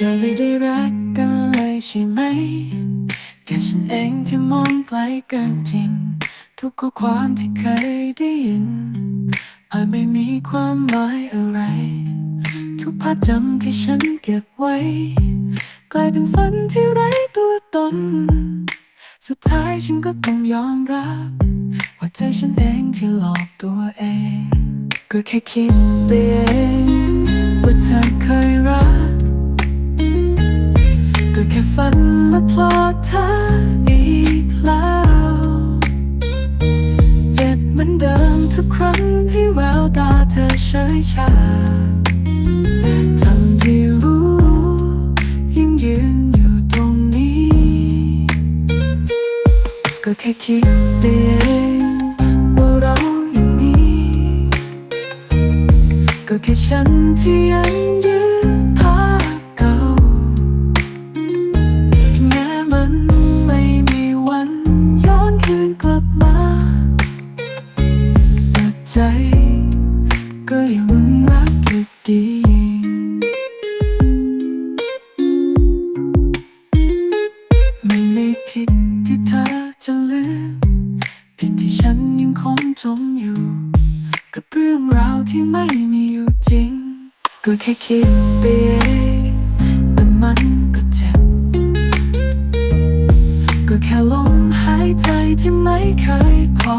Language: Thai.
ธอไม่ได้รักกันเลยใช่ไหม แค่ฉันเองที่มองไกลเกินจริง ทุกข้อความที่เคยได้ยินอาจไม่มีความหมายอะไร ทุกภาพจำที่ฉันเก็บไว้ กลายเป็นฝันที่ไร้ตัวตน สุดท้ายฉันก็ต้องยอมรับ ว่าใจฉันเองที่หลอกตัวเอง ก็แค่คิดไปเองว่าเธอเคยรัก แค่ฝันและพลอดเธออีกแล้วเจ็บเหมือนเดิมทุกครั้งที่แววตาเธอเฉยชาทั้งที่รู้ยังยืนอยู่ตรงนี้ ก็แค่คิดเองว่าเราอย่างนี้ ก็แค่ฉันที่ยังยืน ใจก็ยังรักอยู่ดีมันไม่ผิดที่เธอจะลืมผิดที่ฉันยังคงจมอยู่ กับเรื่องราวที่ไม่มีอยู่จริง ก็แค่คิดไปเองแต่มันก็เจ็บ ก็แค่ลมหายใจที่ไม่เคยพอ